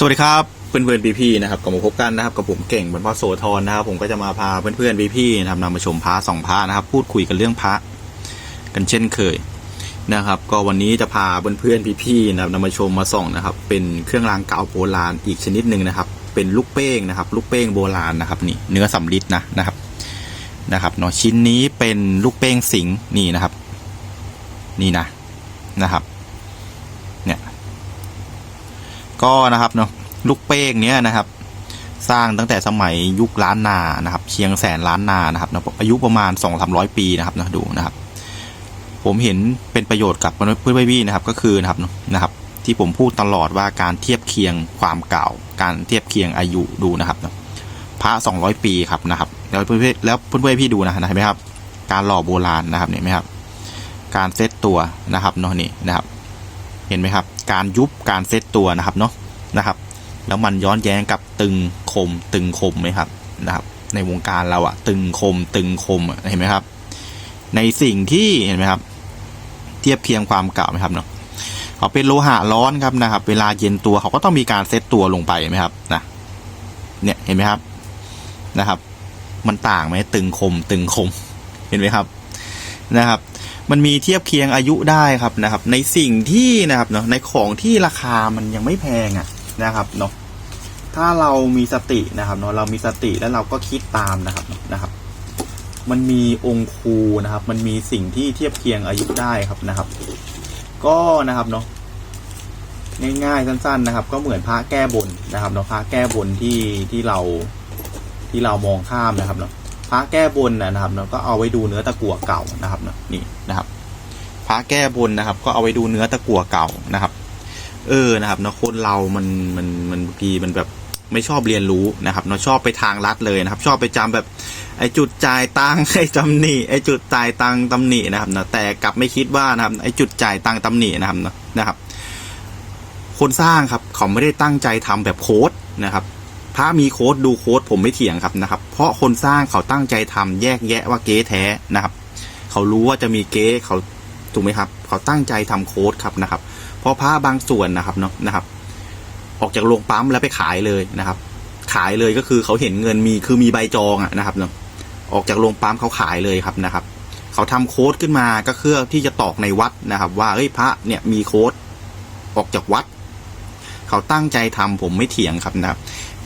สวัสดีครับเพื่อนเพื่อนพี่ๆนะครับกลับมาพบกันนะครับกับผมเก่งบรรพโสธรนะครับ ผมก็จะมาพาเพื่อนเพื่อนพี่ๆนะครับนำมาชมพระสองพระนะครับ พูดคุยกันเรื่องพระกันเช่นเคยนะครับ ก็วันนี้จะพาเพื่อนเพื่อนพี่ๆนะครับนำมาชมมาส่องนะครับ เป็นเครื่องรางเก่าโบราณอีกชนิดหนึ่งนะครับ เป็นลูกเป้งนะครับ ลูกเป้งโบราณนะครับนี่เนื้อสำลิดนะนะครับนะครับเนาะชิ้นนี้เป็นลูกเป้งสิงนี่นะครับ นี่นะนะครับ เนี่ย ก็นะครับเนาะลูกเป้งเนี้ยนะครับ สร้างตั้งแต่สมัยยุคล้านนานะครับ เชียงแสนล้านนานะครับนะอายุประมาณ 2 3 0 0 ปีนะครับนะดูนะครับ ผมเห็นเป็นประโยชน์กับเพื่อนพี่นะครับ ก็คือนะครับนะครับ ที่ผมพูดตลอดว่าการเทียบเคียงความเก่า การเทียบเคียงอายุดูนะครับนะพระ 200 ปีครับนะครับ แล้วเพื่อนแล้วเพื่อนพี่ดูนะเห็นไหมครับ การหล่อโบราณนะครับเนี่ยไหมครับ การเซตตัวนะครับเนาะนี่นะครับ เห็นไหมครับ การยุบการเซตตัวนะครับเนาะนะครับ แล้วมันย้อนแย้งกับตึงคมตึงคมไหมครับนะครับ ในวงการเราอะตึงคมตึงคมเห็นไหมครับ ในสิ่งที่เห็นไหมครับ เทียบเคียงความเก่าไหมครับเนาะเขาเป็นโลหะร้อนครับนะครับ เวลาเย็นตัวเขาก็ต้องมีการเซตตัวลงไปไหมครับนะเนี่ยเห็นไหมครับนะครับ มันต่างไหมตึงคมตึงคมเห็นไหมครับนะครับ มันมีเทียบเคียงอายุได้ครับนะครับ ในสิ่งที่นะครับเนาะในของที่ราคามันยังไม่แพงอะนะครับเนาะถ้าเรามีสตินะครับเนาะเรามีสติแล้วเราก็คิดตามนะครับนะครับ มันมีองค์ครูนะครับ มันมีสิ่งที่เทียบเคียงอายุได้ครับนะครับ ก็นะครับเนาะง่ายๆสั้น ๆนะครับ ก็เหมือนพระแก้บนนะครับเนาะพระแก้บนที่ที่เราที่เรามองข้ามนะครับเนาะ พระแก้บนนะครับเนาะก็เอาไว้ดูเนื้อตะกั่วเก่านะครับเนาะนี่นะครับพระแก้บนนะครับ ก็เอาไว้ดูเนื้อตะกั่วเก่านะครับ เออนะครับเนาะคนเรามันมันมันบางทีมันแบบไม่ชอบเรียนรู้นะครับเนาะชอบไปทางลัดเลยนะครับ ชอบไปจำแบบไอจุดจ่ายตังค์ไอตำหนิไอจุดจ่ายตังค์ตำหนินะครับนะแต่กลับไม่คิดว่านะครับไอจุดจ่ายตังค์ตำหนินะครับนะนะครับ คนสร้างครับเขาไม่ได้ตั้งใจทำแบบโค้ดนะครับ ถ้ามีโค้ดดูโค้ดผมไม่เถียงครับนะครับ เพราะคนสร้างเขาตั้งใจทำแยกแยะว่าเก๊แท้นะครับ เขารู้ว่าจะมีเก๊เขาถูกไหมครับ เขาตั้งใจทำโค้ดครับนะครับ เพราะผ้าบางส่วนนะครับเนาะนะครับ ออกจากโรงปั๊มแล้วไปขายเลยนะครับ ขายเลยก็คือเขาเห็นเงินมีคือมีใบจองอะนะครับเนาะออกจากโรงปั๊มเขาขายเลยครับนะครับ เขาทำโค้ดขึ้นมาก็เพื่อที่จะตอกในวัดนะครับ ว่าเฮ้ยพระเนี่ยมีโค้ดออกจากวัด เขาตั้งใจทำผมไม่เถียงครับนะครับ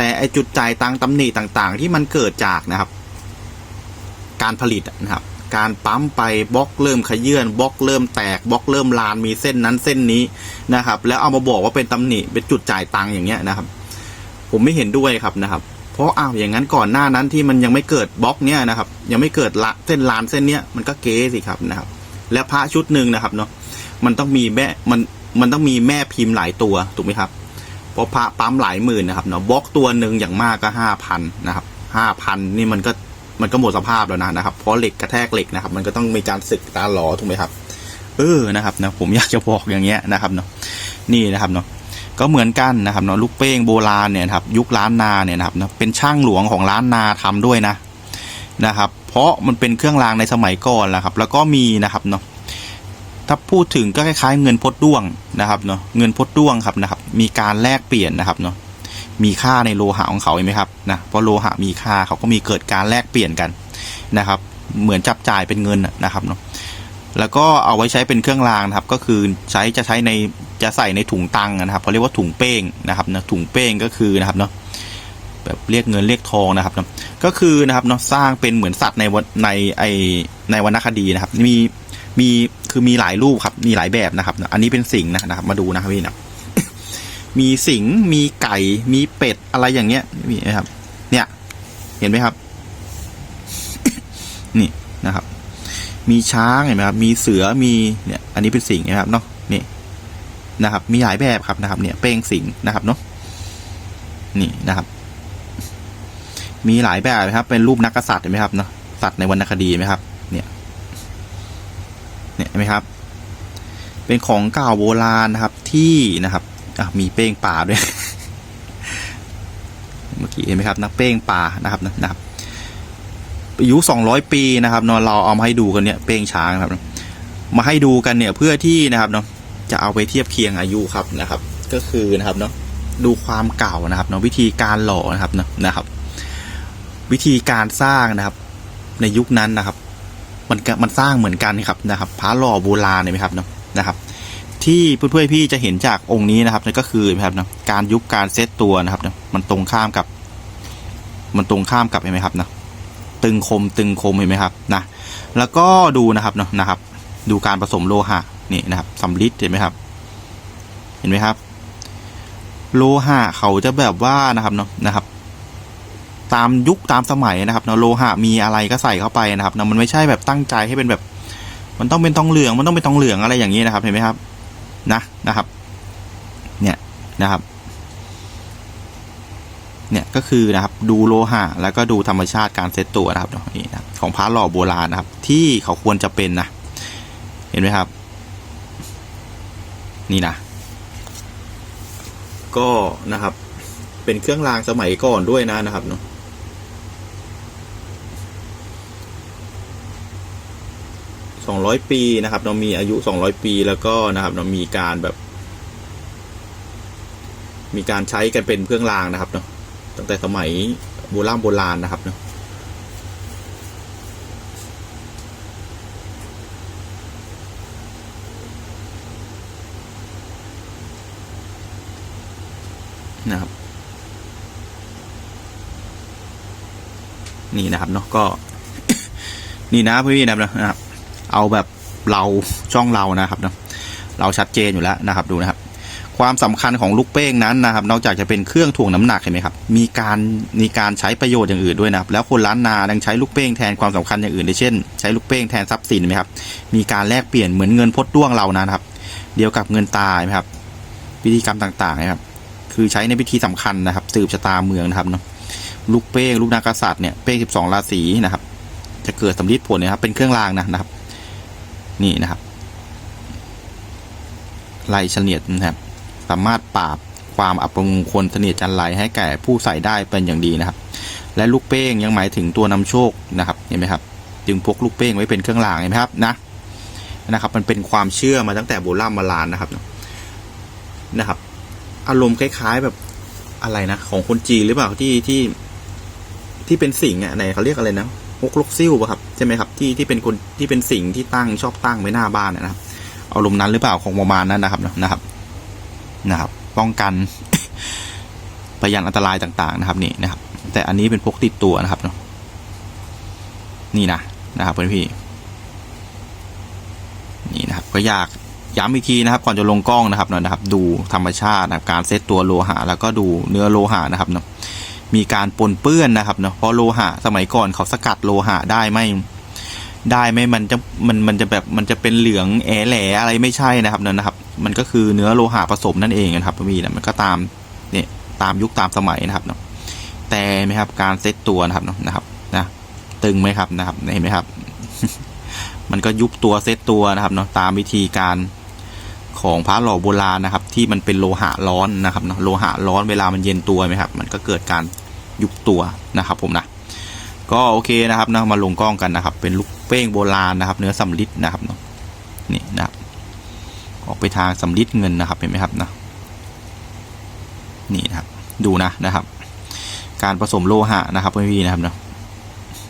แต่ไอจุดจ่ายตังตำหนิต่างๆ ที่มันเกิดจากนะครับ การผลิตนะครับ การปั๊มไปบล็อกเริ่มขยื่นบล็อกเริ่มแตกบล็อกเริ่มลานมีเส้นนั้นเส้นนี้นะครับ แล้วเอามาบอกว่าเป็นตำหนิเป็นจุดจ่ายตังอย่างเงี้ยนะครับ ผมไม่เห็นด้วยครับนะครับเพราะอ้าวอย่างนั้นก่อนหน้านั้นที่มันยังไม่เกิดบล็อกเนี้ยนะครับ ยังไม่เกิดละเส้นลานเส้นเนี้ยมันก็เก๋สิครับนะครับ และพระชุดหนึ่งนะครับเนาะมันต้องมีแม่มันมันต้องมีแม่พิมพ์หลายตัวถูกไหมครับ เพราะพระปั๊มหลายหมื่นนะครับเนาะบล็อกตัวหนึ่งอย่างมากก็ห้าพันนะครับห้าพันนี่มันก็มันก็หมดสภาพแล้วนะนะครับเพราะเหล็กกระแทกเหล็กนะครับ มันก็ต้องมีการสึกตาหลอถูกไหมครับ เออนะครับนะผมอยากจะบอกอย่างเงี้ยนะครับเนาะนี่นะครับเนาะก็เหมือนกันนะครับเนาะลูกเป้งโบราณเนี่ยครับยุคล้านนาเนี่ยนะครับนะเป็นช่างหลวงของล้านนาทำด้วยนะนะครับ เพราะมันเป็นเครื่องรางในสมัยก่อนแหละครับ แล้วก็มีนะครับเนาะ ถ้าพูดถึงก็คล้ายๆ เงินพดด้วงนะครับเนาะเงินพดด้วงครับนะครับ มีการแลกเปลี่ยนนะครับเนาะมีค่าในโลหะของเขาเห็นไหมครับนะเพราะโลหะมีค่าเขาก็มีเกิดการแลกเปลี่ยนกันนะครับ เหมือนจับจ่ายเป็นเงินนะครับเนาะแล้วก็เอาไว้ใช้เป็นเครื่องรางนะครับ ก็คือใช้จะใช้ในจะใส่ในถุงตังนะครับเขาเรียกว่าถุงเป้งนะครับนะถุงเป้งก็คือนะครับเนาะแบบเรียกเงินเรียกทองนะครับเนาะก็คือนะครับเนาะสร้างเป็นเหมือนสัตว์ในวันในไอในวรรณคดีนะครับ มี มีคือมีหลายรูปครับ มีหลายแบบนะครับ อันนี้เป็นสิงห์นะครับ มาดูนะครับพี่นะมีสิงห์มีไก่ มีเป็ดอะไรอย่างเงี้ยมีนะครับ เนี่ย เห็นไหมครับ นี่นะครับ มีช้างเห็นไหมครับ มีเสือมีเนี่ย อันนี้เป็นสิงห์นะครับเนาะนี่นะครับ มีหลายแบบครับนะครับ เนี่ย เป้งสิงห์นะครับเนาะนี่นะครับ มีหลายแบบนะครับ เป็นรูปนักกษัตริย์เห็นไหมครับเนาะสัตว์ในวรรณคดีไหมครับ เนี่ยเห็นไหมครับ เป็นของเก่าโบราณนะครับที่นะครับมีเป้งป่าด้วย เมื่อกี้เห็นไหมครับนะเป้งป่านะครับนะครับอายุสองร้อยปีนะครับเนาะเราเอามาให้ดูกันเนี่ยเป้งช้างครับ มาให้ดูกันเนี่ยเพื่อที่นะครับเนาะจะเอาไปเทียบเคียงอายุครับนะครับ ก็คือนะครับเนาะดูความเก่านะครับเนาะวิธีการหล่อนะครับเนาะนะครับ วิธีการสร้างนะครับ ในยุคนั้นนะครับ มันมันสร้างเหมือนกันครับนะครับพระหล่อโบราณเนไหมครับเนาะนะครับ ที่เพื่อนๆพี่จะเห็นจากองค์นี้นะครับนั่นก็คือนะครับเนาะการยุบการเซตตัวนะครับเนาะมันตรงข้ามกับ มันตรงข้ามกับเห็นไหมครับเนาะตึงคมตึงคมเห็นไหมครับนะแล้วก็ดูนะครับเนาะนะครับ ดูการผสมโลหะนี่นะครับสำลิดเห็นไหมครับ เห็นไหมครับ โลหะเขาจะแบบว่านะครับเนาะนะครับ ตามยุคตามสมัยนะครับเนาะโลหะมีอะไรก็ใส่เข้าไปนะครับเนาะมันไม่ใช่แบบตั้งใจให้เป็นแบบ มันต้องเป็นทองเหลือง มันต้องเป็นทองเหลืองอะไรอย่างนี้นะครับ เห็นไหมครับ นะนะครับ เนี่ยนะครับ เนี่ยก็คือนะครับ ดูโลหะแล้วก็ดูธรรมชาติการเซตตัวนะครับนี่นะของพระหล่อโบราณนะครับ ที่เขาควรจะเป็นนะเห็นไหมครับ นี่นะก็นะครับ เป็นเครื่องรางสมัยก่อนด้วยนะนะครับเนาะ สองร้อยปีนะครับเรามีอายุสองร้อยปีแล้วก็นะครับเรามีการแบบ มีการใช้กันเป็นเครื่องรางนะครับเนาะตั้งแต่สมัยโบราณโบราณนะครับเนาะนะครับ นี่นะครับเนาะก็ นี่นะพี่นะครับ เอาแบบเราช่องเรานะครับเนาะเราชัดเจนอยู่แล้วนะครับดูนะครับ ความสำคัญของลูกเป้งนั้นนะครับ นอกจากจะเป็นเครื่องถ่วงน้ำหนักเห็นไหมครับ มีการมีการใช้ประโยชน์อย่างอื่นด้วยนะครับ แล้วคนล้านนายังใช้ลูกเป้งแทนความสำคัญอย่างอื่นได้เช่น ใช้ลูกเป้งแทนทรัพย์สินไหมครับ มีการแลกเปลี่ยนเหมือนเงินพดด้วงเรานะครับ เดียวกับเงินตาไหมครับพิธีกรรมต่างๆนะครับ คือใช้ในพิธีสำคัญนะครับ สืบชะตาเมืองนะครับเนาะลูกเป้งลูกนากษัตริย์เนี่ยเป้งสิบสองราศีนะครับ จะเกิดสำลิดผลนะครับเป็นเครื่องรางนะนะครับ นี่นะครับไล่เฉลียดนะครับ สามารถปราบความอับปมงคลเสนียดจันไรให้แก่ผู้ใส่ได้เป็นอย่างดีนะครับ และลูกเป้งยังหมายถึงตัวนำโชคนะครับเห็นไหมครับ จึงพกลูกเป้งไว้เป็นเครื่องรางเห็นไหมครับนะนะครับ มันเป็นความเชื่อมาตั้งแต่โบราณมาลานนะครับนะครับ อารมณ์คล้าย ๆแบบอะไรนะ ของคนจีนหรือเปล่าที่ที่ที่เป็นสิ่งอะไหนเขาเรียกอะไรนะ ฮกลกซิ่วป่ะครับใช่ไหมครับที่ที่เป็นคนที่เป็นสิ่งที่ตั้งชอบตั้งไว้หน้าบ้านนะครับอารมณ์นั้นหรือเปล่าของประมาณนั้นนะครับนะครับนะครับ ป้องกันพยานอันตรายต่าง ๆ นะครับ นี่นะครับ แต่อันนี้เป็นพกติดตัวนะครับเนาะนี่นะนะครับเพื่อนพี่ นี่นะครับ ก็อยากย้ำอีกทีนะครับ ก่อนจะลงกล้องนะครับหน่อยนะครับ ดูธรรมชาตินะครับการเซตตัวโลหะ แล้วก็ดูเนื้อโลหะนะครับเนาะ มีการปนเปื้อนนะครับเนาะเพราะโลหะสมัยก่อนเขาสกัดโลหะได้ไม่ได้ไหมมันจะมันมันจะแบบมันจะเป็นเหลืองแอแหลอะไรไม่ใช่นะครับนั่นนะครับ มันก็คือเนื้อโลหะผสมนั่นเองนะครับพี่นะมันก็ตามเนี่ยตามยุคตามสมัยนะครับเนาะแต่ไหมครับการเซตตัวนะครับเนาะนะครับนะตึงไหมครับนะครับเห็นไหมครับ มันก็ยุบตัวเซตตัวนะครับเนาะตามวิธีการ ของพระหล่อโบราณนะครับ ที่มันเป็นโลหะร้อนนะครับเนาะโลหะร้อนเวลามันเย็นตัวไหมครับ มันก็เกิดการยุบตัวนะครับ ผมนะก็โอเคนะครับนะมาลงกล้องกันนะครับ เป็นลูกเป้งโบราณนะครับ เนื้อสำลิดนะครับเนาะนี่นะครับ ออกไปทางสำลิดเงินนะครับเห็นไหมครับนะนี่นะครับ ดูนะนะครับ การผสมโลหะนะครับพี่ๆนะครับเนาะ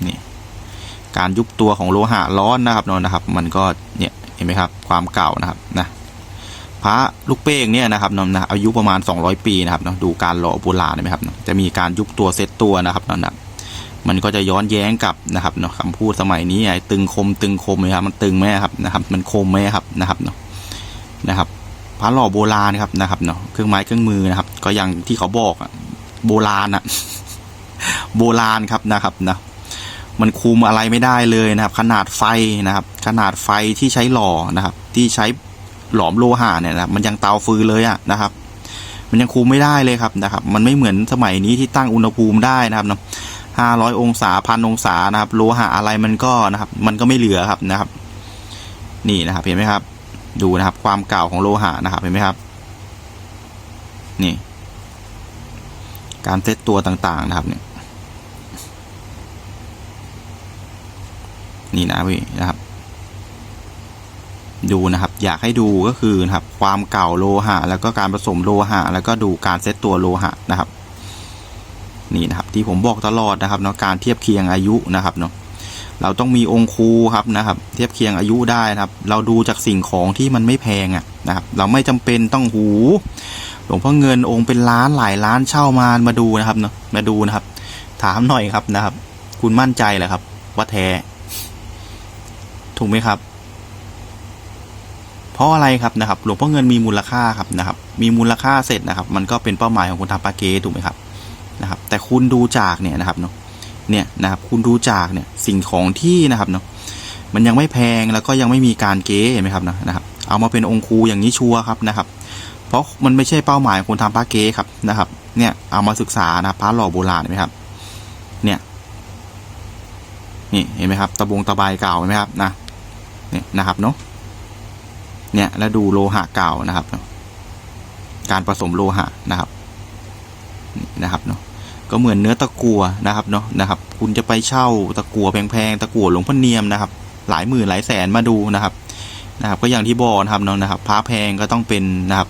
นี่การยุบตัวของโลหะร้อนนะครับเนาะนะครับ มันก็เนี่ยเห็นไหมครับ ความเก่านะครับนะ พระลูกเป้งเนี่ยนะครับนะนะอายุประมาณ 200 ปีนะครับเนาะดูการหล่อโบราณเห็นไหมครับนะจะมีการยุบตัวเซตตัวนะครับนะนะมันก็จะย้อนแย้งกับนะครับเนาะคำพูดสมัยนี้ไอ้ตึงคมตึงคมไหมครับมันตึงไหมครับนะครับ มันคมไหมครับนะครับเนาะนะครับพระหล่อโบราณครับนะครับเนาะเครื่องไม้เครื่องมือนะครับ ก็อย่างที่เขาบอกอะโบราณอะโบราณครับนะครับนะมันคุมอะไรไม่ได้เลยนะครับ ขนาดไฟนะครับ ขนาดไฟที่ใช้หล่อนะครับ ที่ใช้ หลอมโลหะเนี่ยนะมันยังเตาฟืนเลยอะนะครับ มันยังคุมไม่ได้เลยครับนะครับ มันไม่เหมือนสมัยนี้ที่ตั้งอุณหภูมิได้นะครับเนาะห้าร้อยองศาพันองศานะครับ โลหะอะไรมันก็นะครับ มันก็ไม่เหลือครับนะครับ นี่นะครับ เห็นไหมครับ ดูนะครับ ความเก่าของโลหะนะครับ เห็นไหมครับ นี่ การเซตตัวต่างๆนะครับเนี่ยนี่นะพี่นะครับ ดูนะครับ อยากให้ดูก็คือนะครับความเก่าโลหะ แล้วก็การผสมโลหะ แล้วก็ดูการเซตตัวโลหะนะครับนี่นะครับที่ผมบอกตลอดนะครับเนาะการเทียบเคียงอายุนะครับเนาะเราต้องมีองค์ครูครับนะครับ เทียบเคียงอายุได้นะครับ เราดูจากสิ่งของที่มันไม่แพงอะนะครับ เราไม่จำเป็นต้องหูหลวงพ่อเงินองค์เป็นล้านหลายล้านเช่ามามาดูนะครับเนาะมาดูนะครับ ถามหน่อยครับนะครับ คุณมั่นใจเหรอครับ ว่าแท้ถูกไหมครับ เพราะอะไรครับนะครับหลวงพ่อเงินมีมูลค่าครับนะครับ มีมูลค่าเสร็จนะครับ มันก็เป็นเป้าหมายของคนทำปาเกถูกไหมครับนะครับ แต่คุณดูจากเนี่ยนะครับเนาะเนี่ยนะครับคุณดูจากเนี่ยสิ่งของที่นะครับเนาะมันยังไม่แพงแล้วก็ยังไม่มีการเก๊เห็นไหมครับนะนะครับ เอามาเป็นองค์ครูอย่างนี้ชัวร์ครับนะครับ เพราะมันไม่ใช่เป้าหมายของคนทำพระเก๊ครับนะครับ เนี่ยเอามาศึกษานะพระหล่อโบราณเห็นไหมครับ เนี่ยนี่เห็นไหมครับ ตะบงตะไบเก่าเห็นไหมครับนะเนี่ยนะครับเนาะ เนี่ยแล้วดูโลหะเก่านะครับ การผสมโลหะนะครับนะครับเนาะก็เหมือนเนื้อตะกัวนะครับเนาะนะครับ คุณจะไปเช่าตะกัวแพงๆตะกัวหลวงพ่อเนียมนะครับ หลายหมื่นหลายแสนมาดูนะครับนะครับ ก็อย่างที่บอกนะครับเนาะนะครับพระแพงก็ต้องเป็นนะครับ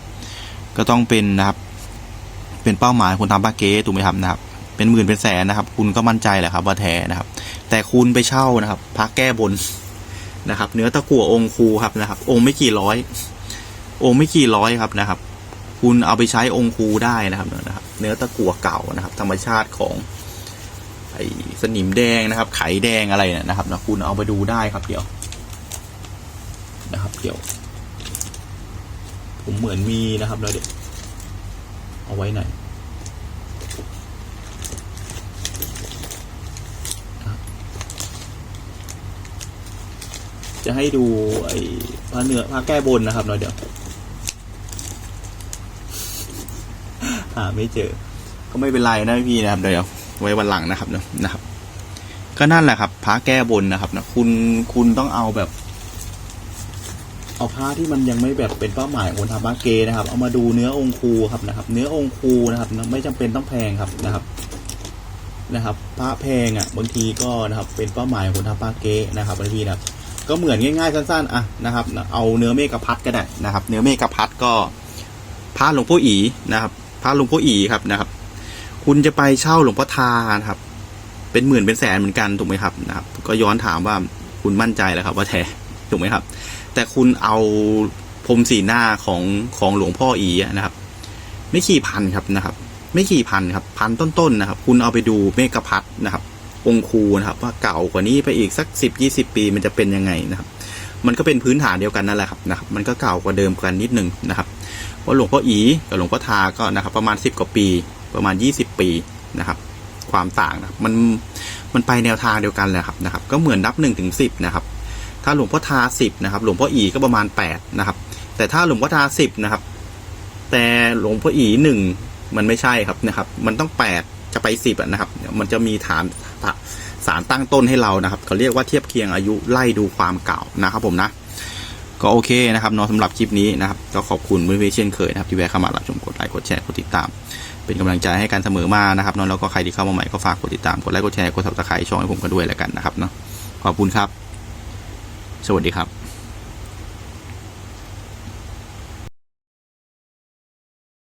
ก็ต้องเป็นนะครับ เป็นเป้าหมายคนทำปาเก้ถูกไหมครับนะครับ เป็นหมื่นเป็นแสนนะครับ คุณก็มั่นใจแหละครับว่าแท้นะครับ แต่คุณไปเช่านะครับพระแก้บน นะครับ เนื้อตะกั่วองคูครับนะครับ องไม่กี่ร้อย องไม่กี่ร้อยครับนะครับ คุณเอาไปใช้องคูได้นะครับนะครับ เนื้อตะกั่วเก่านะครับ ธรรมชาติของไอสนิมแดงนะครับ ไข่แดงอะไรเนี่ยนะครับนะคุณเอาไปดูได้ครับเดี๋ยวนะครับเดี๋ยว ผมเหมือนมีนะครับแล้วเดี๋ยวเอาไว้ไหนนะครับ จะให้ดูไอ้ผ้าเนื้อผ้าแก้บนนะครับเนาะเดี๋ยวหาไม่เจอ ก็ไม่เป็นไรนะพี่นะครับเดี๋ยวไว้วันหลังนะครับเนาะนะครับ ก็นั่นแหละครับพระแก้บนนะครับนะคุณคุณต้องเอาแบบ เอาผ้าที่มันยังไม่แบบเป็นเป้าหมายของคนทำมาเกนะครับ เอามาดูเนื้อองคูครับนะครับ เนื้อองคูนะครับไม่จำเป็นต้องแพงครับนะครับนะครับผ้าแพงอะบางทีก็นะครับเป็นเป้าหมายของคนทำปาเกนะครับบางทีนะครับ ก็เหมือนง่ายๆสั้นๆอะนะครับ เอาเนื้อเมฆพัดก็ได้นะครับ เนื้อเมฆพัดก็พระหลวงพ่ออีนะครับพระหลวงพ่ออีครับนะครับ คุณจะไปเช่าหลวงพ่อทานะครับ เป็นหมื่นเป็นแสนเหมือนกันถูกไหมครับนะครับ ก็ย้อนถามว่าคุณมั่นใจแล้วครับ ว่าแท้ถูกไหมครับ แต่คุณเอาพรมสีหน้าของของหลวงพ่ออีนะครับ ไม่กี่พันครับนะครับ ไม่กี่พันครับ พันต้นๆนะครับ คุณเอาไปดูเมกะพัดนะครับ องคูนะครับ ว่าเก่ากว่านี้ไปอีกสักสิบยี่สิบปีมันจะเป็นยังไงนะครับ มันก็เป็นพื้นฐานเดียวกันนั่นแหละครับนะครับ มันก็เก่ากว่าเดิมกันนิดนึงนะครับเพราะหลวงพ่ออีกับหลวงพ่อทาก็นะครับ ประมาณสิบกว่าปี ประมาณยี่สิบปีนะครับ ความต่างนะมันมันไปแนวทางเดียวกันแหละครับนะครับ ก็เหมือนนับหนึ่งถึงสิบนะครับ ถ้าหลวงพ่อทาสิบนะครับ หลวงพ่ออีก็ประมาณแปดนะครับ แต่ถ้าหลวงพ่อทาสิบนะครับ แต่หลวงพ่ออีหนึ่งมันไม่ใช่ครับนะครับ มันต้องแปด จะไปสิบนะครับ มันจะมีฐานสารตั้งต้นให้เรานะครับเขาเรียกว่าเทียบเคียงอายุไล่ดูความเก่านะครับผมนะก็โอเคนะครับเนาะสำหรับคลิปนี้นะครับก็ขอบคุณเพื่อนๆเช่นเคยนะครับที่แวะเข้ามารับชมกดไลค์กดแชร์กดติดตาม เป็นกำลังใจให้กันเสมอมานะครับเนาะแล้วก็ใครที่เข้ามาใหม่ก็ฝากกดติดตามกดไลค์กดแชร์กดซับสไครช่องให้ผมกันด้วยแล้วกันนะครับเนาะขอบคุณครับ สวัสดีครับ